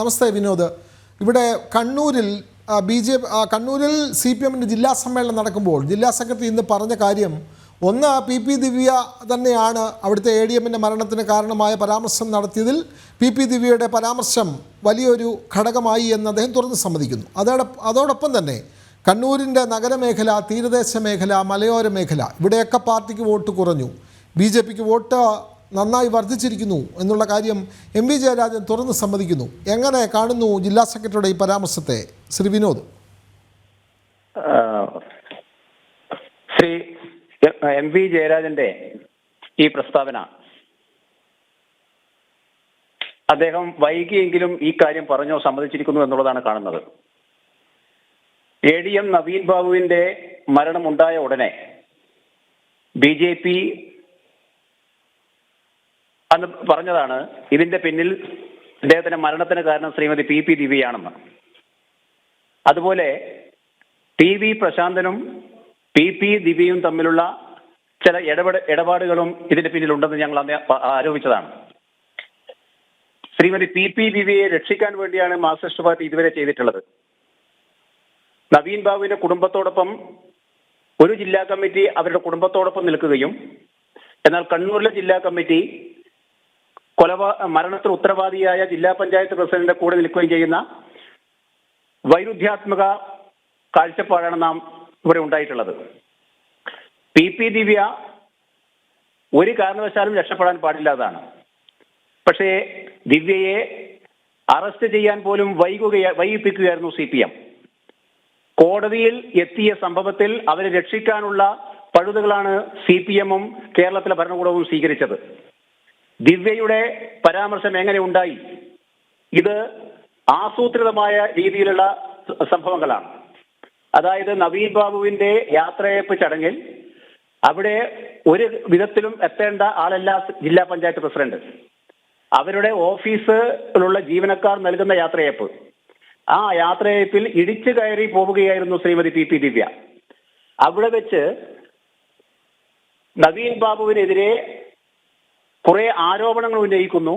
നമസ്തേ വിനോദ്. ഇവിടെ കണ്ണൂരിൽ B J കണ്ണൂരിൽ സി പി എമ്മിന്റെ ജില്ലാ സമ്മേളനം നടക്കുമ്പോൾ ജില്ലാ സെക്രട്ടറി ഇന്ന് പറഞ്ഞ കാര്യം ഒന്ന് പി പി ദിവ്യ തന്നെയാണ് അവിടുത്തെ എ ഡി എമ്മിന്റെ മരണത്തിന് കാരണമായ പരാമർശം നടത്തിയതിൽ പി പി ദിവ്യയുടെ പരാമർശം വലിയൊരു ഘടകമായി എന്ന് അദ്ദേഹം തുറന്ന് സമ്മതിക്കുന്നു. അതോടൊപ്പം അതോടൊപ്പം തന്നെ കണ്ണൂരിന്റെ നഗരമേഖല തീരദേശ മേഖല മലയോര മേഖല ഇവിടെയൊക്കെ പാർട്ടിക്ക് വോട്ട് കുറഞ്ഞു. ബി ജെ പിക്ക് വോട്ട് നന്നായി വർദ്ധിച്ചിരിക്കുന്നു എന്നുള്ള കാര്യം എം വി ജയരാജൻ തുറന്ന് സമ്മതിക്കുന്നു. എങ്ങനെ കാണുന്നു ജില്ലാ സെക്രട്ടറിയുടെ ഈ പരാമർശത്തെ? ശ്രീ വിനോദ്. ശ്രീ എം വി ജയരാജന്റെ ഈ പ്രസ്താവന. അദ്ദേഹം വൈകിയെങ്കിലും ഈ കാര്യം പറഞ്ഞോ സമ്മതിച്ചിരിക്കുന്നു എന്നുള്ളതാണ് കാണുന്നത്. എ ഡി എം നവീൻ ബാബുവിന്റെ മരണമുണ്ടായ ഉടനെ ബി ജെ പി അന്ന് പറഞ്ഞതാണ് ഇതിന്റെ പിന്നിൽ അദ്ദേഹത്തിന്റെ മരണത്തിന് കാരണം ശ്രീമതി പി പി ദിവ്യയാണെന്ന്. അതുപോലെ ടി വി പ്രശാന്തനും പി പി ദിവ്യയും തമ്മിലുള്ള ചില ഇടപെട ഇടപാടുകളും ഇതിന്റെ പിന്നിലുണ്ടെന്ന് ഞങ്ങൾ അന്ന് ആരോപിച്ചതാണ്. ശ്രീമതി പി പി ദിവ്യയെ രക്ഷിക്കാൻ വേണ്ടിയാണ് മാർക്സിസ്റ്റ് പാർട്ടി ഇതുവരെ ചെയ്തിട്ടുള്ളത്. നവീൻ ബാബുവിന്റെ കുടുംബത്തോടൊപ്പം ഒരു ജില്ലാ കമ്മിറ്റി അവരുടെ കുടുംബത്തോടൊപ്പം നിൽക്കുകയും എന്നാൽ കണ്ണൂരിലെ ജില്ലാ കമ്മിറ്റി കൊലപാ മരണത്തിന് ഉത്തരവാദിയായ ജില്ലാ പഞ്ചായത്ത് പ്രസിഡന്റിന്റെ കൂടെ നിൽക്കുകയും ചെയ്യുന്ന വൈരുദ്ധ്യാത്മക കാഴ്ചപ്പാടാണ് നാം ഇവിടെ ഉണ്ടായിട്ടുള്ളത്. പി. പി. ദിവ്യ ഒരു കാരണവശാലും രക്ഷപ്പെടാൻ പാടില്ലാതാണ് പക്ഷേ ദിവ്യയെ അറസ്റ്റ് ചെയ്യാൻ പോലും വൈകുക വൈകിപ്പിക്കുകയായിരുന്നു സി പി എം. കോടതിയിൽ എത്തിയ സംഭവത്തിൽ അവരെ രക്ഷിക്കാനുള്ള പഴുതുകളാണ് സി പി എമ്മും കേരളത്തിലെ ഭരണകൂടവും സ്വീകരിച്ചത്. ദിവ്യയുടെ പരാമർശം എങ്ങനെ ഉണ്ടായി? ഇത് ആസൂത്രിതമായ രീതിയിലുള്ള സംഭവങ്ങളാണ്. അതായത് നവീൻ ബാബുവിന്റെ യാത്രയപ്പ് ചടങ്ങിൽ അവിടെ ഒരു വിധത്തിലും എത്തേണ്ട ആളല്ല ജില്ലാ പഞ്ചായത്ത് പ്രസിഡന്റ്. അവരുടെ ഓഫീസിലുള്ള ജീവനക്കാർ നൽകുന്ന യാത്രയപ്പ് ആ യാത്രയപ്പിൽ ഇടിച്ചു കയറി പോവുകയായിരുന്നു ശ്രീമതി പി പി ദിവ്യ. അവിടെ വെച്ച് നവീൻ ബാബുവിനെതിരെ കുറെ ആരോപണങ്ങൾ ഉന്നയിക്കുന്നു.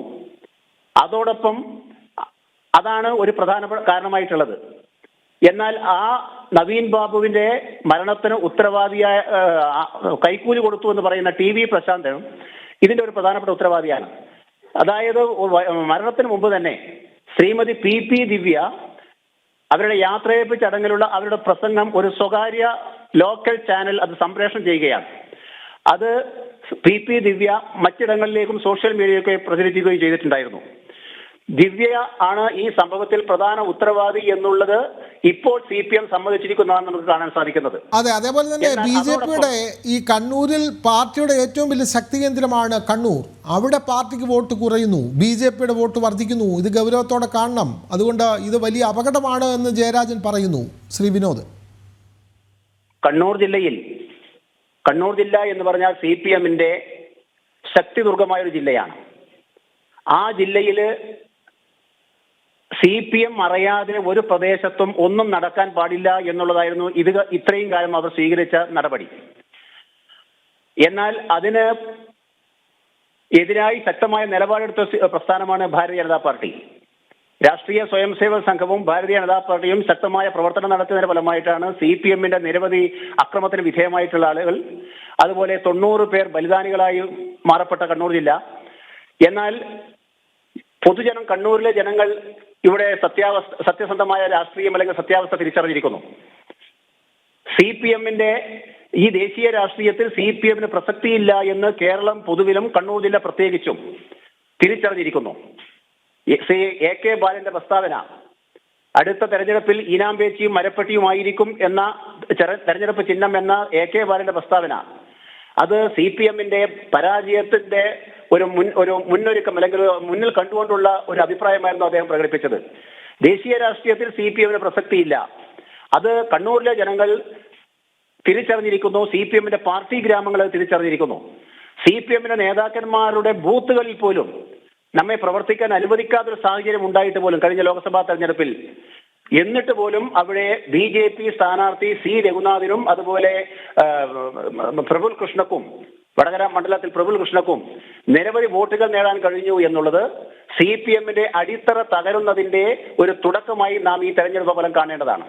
അതോടൊപ്പം അതാണ് ഒരു പ്രധാന കാരണമായിട്ടുള്ളത്. എന്നാൽ ആ നവീൻ ബാബുവിന്റെ മരണത്തിന് ഉത്തരവാദിയായ കൈക്കൂലി കൊടുത്തു എന്ന് പറയുന്ന ടി വി പ്രശാന്തനും ഇതിന്റെ ഒരു പ്രധാനപ്പെട്ട ഉത്തരവാദിയാണ്. അതായത് മരണത്തിന് മുമ്പ് തന്നെ ശ്രീമതി പി പി ദിവ്യ അവരുടെ യാത്രയപ്പ് ചടങ്ങിലുള്ള അവരുടെ പ്രസംഗം ഒരു സ്വകാര്യ ലോക്കൽ ചാനൽ അത് സംപ്രേഷണം ചെയ്യുകയാണ്. അത് പി പി ദിവ്യ മറ്റിടങ്ങളിലേക്കും സോഷ്യൽ മീഡിയയൊക്കെ പ്രചരിപ്പിക്കുകയും ചെയ്തിട്ടുണ്ടായിരുന്നു. ദിവ്യ ആണ് ഈ സംഭവത്തിൽ പ്രധാന ഉത്തരവാദി എന്നുള്ളത് ഇപ്പോൾ സി പി എം സമ്മതിച്ചിരിക്കുന്നതാണ് നമുക്ക് കാണാൻ സാധിക്കുന്നത്. അതെ അതേപോലെ തന്നെ ബി ജെ പിയുടെ ഈ കണ്ണൂരിൽ പാർട്ടിയുടെ ഏറ്റവും വലിയ ശക്തി കേന്ദ്രമാണ് കണ്ണൂർ. അവിടെ പാർട്ടിക്ക് വോട്ട് കുറയുന്നു ബി ജെ പിയുടെ വോട്ട് വർദ്ധിക്കുന്നു. ഇത് ഗൗരവത്തോടെ കാണണം. അതുകൊണ്ട് ഇത് വലിയ അപകടമാണ് എന്ന് ജയരാജൻ പറയുന്നു. ശ്രീ വിനോദ്. കണ്ണൂർ ജില്ലയിൽ കണ്ണൂർ ജില്ല എന്ന് പറഞ്ഞാൽ സി പി എമ്മിന്റെ ശക്തി ഒരു ജില്ലയാണ്. ആ ജില്ലയിൽ സി പി എം അറിയാതെ ഒരു പ്രദേശത്തും ഒന്നും നടക്കാൻ പാടില്ല എന്നുള്ളതായിരുന്നു ഇത് ഇത്രയും കാലം അവർ സ്വീകരിച്ച നടപടി. എന്നാൽ അതിന് എതിരായി ശക്തമായ നിലപാടെടുത്ത പ്രസ്ഥാനമാണ് ഭാരതീയ ജനതാ പാർട്ടി. രാഷ്ട്രീയ സ്വയം സേവക സംഘവും ഭാരതീയ ജനതാ പാർട്ടിയും ശക്തമായ പ്രവർത്തനം നടത്തിയതിന്റെ ഫലമായിട്ടാണ് സി പി എമ്മിന്റെ നിരവധി അക്രമത്തിന് വിധേയമായിട്ടുള്ള ആളുകൾ അതുപോലെ തൊണ്ണൂറ് പേർ ബലിദാനികളായി മാറപ്പെട്ട കണ്ണൂർ ജില്ല. എന്നാൽ പൊതുജനം കണ്ണൂരിലെ ജനങ്ങൾ ഇവിടെ സത്യാവസ്ഥ സത്യസന്ധമായ രാഷ്ട്രീയം അല്ലെങ്കിൽ സത്യാവസ്ഥ തിരിച്ചറിഞ്ഞിരിക്കുന്നു. സി പി എമ്മിന്റെ ഈ ദേശീയ രാഷ്ട്രീയത്തിൽ സി പി എമ്മിന് പ്രസക്തിയില്ല എന്ന് കേരളം പൊതുവിലും കണ്ണൂർ ജില്ല പ്രത്യേകിച്ചും തിരിച്ചറിഞ്ഞിരിക്കുന്നു. ശ്രീ എ കെ ബാലന്റെ പ്രസ്താവന. അടുത്ത തെരഞ്ഞെടുപ്പിൽ ഈനാമ്പേച്ചിയും മരപ്പെട്ടിയുമായിരിക്കും എന്ന തെരഞ്ഞെടുപ്പ് ചിഹ്നം എന്ന എ കെ ബാലന്റെ പ്രസ്താവന. അത് സി പി എമ്മിന്റെ പരാജയത്തിന്റെ ഒരു മുൻ ഒരു മുന്നൊരുക്കം അല്ലെങ്കിൽ മുന്നിൽ കണ്ടുകൊണ്ടുള്ള ഒരു അഭിപ്രായമായിരുന്നു അദ്ദേഹം പ്രകടിപ്പിച്ചത്. ദേശീയ രാഷ്ട്രീയത്തിൽ സി പി എമ്മിന് പ്രസക്തിയില്ല. അത് കണ്ണൂരിലെ ജനങ്ങൾ തിരിച്ചറിഞ്ഞിരിക്കുന്നു സി പി എമ്മിന്റെ പാർട്ടി ഗ്രാമങ്ങൾ തിരിച്ചറിഞ്ഞിരിക്കുന്നു. സി പി എമ്മിന്റെ നേതാക്കന്മാരുടെ ബൂത്തുകളിൽ പോലും നമ്മെ പ്രവർത്തിക്കാൻ അനുവദിക്കാത്തൊരു സാഹചര്യം ഉണ്ടായിട്ട് പോലും കഴിഞ്ഞ ലോക്സഭാ തെരഞ്ഞെടുപ്പിൽ എന്നിട്ട് പോലും അവിടെ ബി ജെ പി സ്ഥാനാർത്ഥി സി രഘുനാഥിനും അതുപോലെ പ്രഫുൽ കൃഷ്ണക്കും വടകര മണ്ഡലത്തിൽ പ്രഫുൽ കൃഷ്ണക്കും നിരവധി വോട്ടുകൾ നേടാൻ കഴിഞ്ഞു എന്നുള്ളത് സി പി എമ്മിന്റെ അടിത്തറ തകരുന്നതിന്റെ ഒരു തുടക്കമായി നാം ഈ തെരഞ്ഞെടുപ്പ് ഫലം കാണേണ്ടതാണ്.